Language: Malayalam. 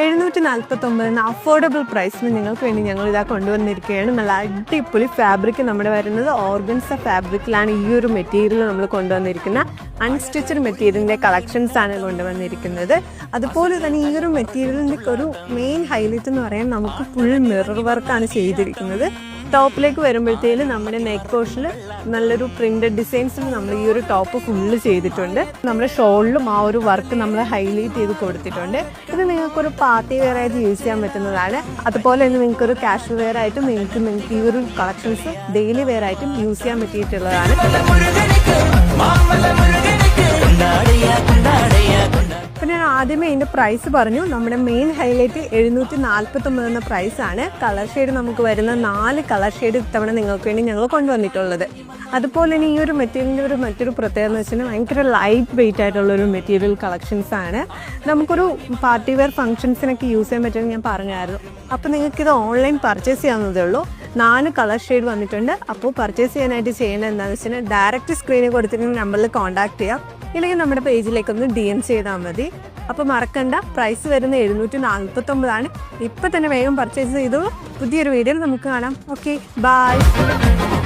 എഴുന്നൂറ്റി നാൽപ്പത്തി ഒമ്പതിന് അഫോർഡബിൾ പ്രൈസിന് നിങ്ങൾക്ക് വേണ്ടി ഞങ്ങൾ ഇതാ കൊണ്ടുവന്നിരിക്കുകയാണ്. നല്ല അടിപൊളി ഫാബ്രിക് നമ്മുടെ വരുന്നത്. ഓർഗൻസ ഫാബ്രിക്കിലാണ് ഈ ഒരു മെറ്റീരിയൽ നമ്മൾ കൊണ്ടുവന്നിരിക്കുന്ന അൺസ്റ്റിച്ചഡ് മെറ്റീരിയലിന്റെ കളക്ഷൻസ് ആണ് കൊണ്ടുവന്നിരിക്കുന്നത്. അതുപോലെ തന്നെ ഈ ഒരു മെറ്റീരിയലിന്റെ ഒരു മെയിൻ ഹൈലൈറ്റ് എന്ന് പറയാൻ നമുക്ക് ഫുൾ മിറർ വർക്കാണ് ചെയ്തിരിക്കുന്നത്. ടോപ്പിലേക്ക് വരുമ്പോഴത്തേലും നമ്മുടെ നെക്ക് പോർഷനിൽ നല്ലൊരു പ്രിന്റഡ് ഡിസൈൻസിൽ നമ്മൾ ഈ ഒരു ടോപ്പ് ഫുള്ള് ചെയ്തിട്ടുണ്ട്. നമ്മുടെ ഷോളിലും ആ ഒരു വർക്ക് നമ്മൾ ഹൈലൈറ്റ് ചെയ്ത് കൊടുത്തിട്ടുണ്ട്. ഇത് നിങ്ങൾക്കൊരു പാർട്ടി വെയർ ആയിട്ട് യൂസ് ചെയ്യാൻ പറ്റുന്നതാണ്. അതുപോലെ തന്നെ നിങ്ങൾക്കൊരു കാഷ്വൽ വെയർ ആയിട്ടും നിങ്ങൾക്ക് നിങ്ങൾക്ക് ഈ ഒരു കളക്ഷൻസ് ഡെയിലി വെയർ ആയിട്ടും യൂസ് ചെയ്യാൻ പറ്റിയിട്ടുള്ളതാണ്. ആദ്യമേ ഇതിന്റെ പ്രൈസ് പറഞ്ഞു. നമ്മുടെ മെയിൻ ഹൈലൈറ്റ് എഴുന്നൂറ്റി നാൽപ്പത്തി ഒമ്പത് എന്ന പ്രൈസാണ് കളർ ഷെയ്ഡ് നമുക്ക് വരുന്ന നാല് കളർ ഷെയ്ഡ് ഇത്തവണ നിങ്ങൾക്ക് വേണ്ടി ഞങ്ങൾ കൊണ്ടുവന്നിട്ടുള്ളത്. അതുപോലെ തന്നെ ഈ ഒരു മെറ്റീരിയലിന്റെ ഒരു മറ്റൊരു പ്രത്യേകത എന്ന് വെച്ചാൽ ഭയങ്കര ലൈറ്റ് വെയിറ്റ് ആയിട്ടുള്ളൊരു മെറ്റീരിയൽ കളക്ഷൻസ് ആണ്. നമുക്കൊരു പാർട്ടി വെയർ ഫംഗ്ഷൻസിനൊക്കെ യൂസ് ചെയ്യാൻ പറ്റുമെന്ന് ഞാൻ പറഞ്ഞായിരുന്നു. അപ്പോൾ നിങ്ങൾക്കിത് ഓൺലൈൻ പർച്ചേസ് ചെയ്യാവുന്നതേ ഉള്ളൂ. നാല് കളർ ഷെയ്ഡ് വന്നിട്ടുണ്ട്. അപ്പോൾ പർച്ചേസ് ചെയ്യാനായിട്ട് ചെയ്യേണ്ടത് എന്താണെന്ന് വെച്ചാൽ ഡയറക്റ്റ് സ്ക്രീനിൽ കൊടുത്തിരിക്കുന്ന നമ്പറിൽ കോൺടാക്ട് ചെയ്യാം. ഇല്ലെങ്കിൽ നമ്മുടെ പേജിലേക്കൊന്ന് ഡി എം ചെയ്താൽ മതി. അപ്പോൾ മറക്കണ്ട പ്രൈസ് വരുന്ന എഴുന്നൂറ്റി നാൽപ്പത്തൊമ്പതാണ് ഇപ്പം തന്നെ വേഗം പർച്ചേസ് ചെയ്തു പുതിയൊരു വീഡിയോ നമുക്ക് കാണാം. Okay bye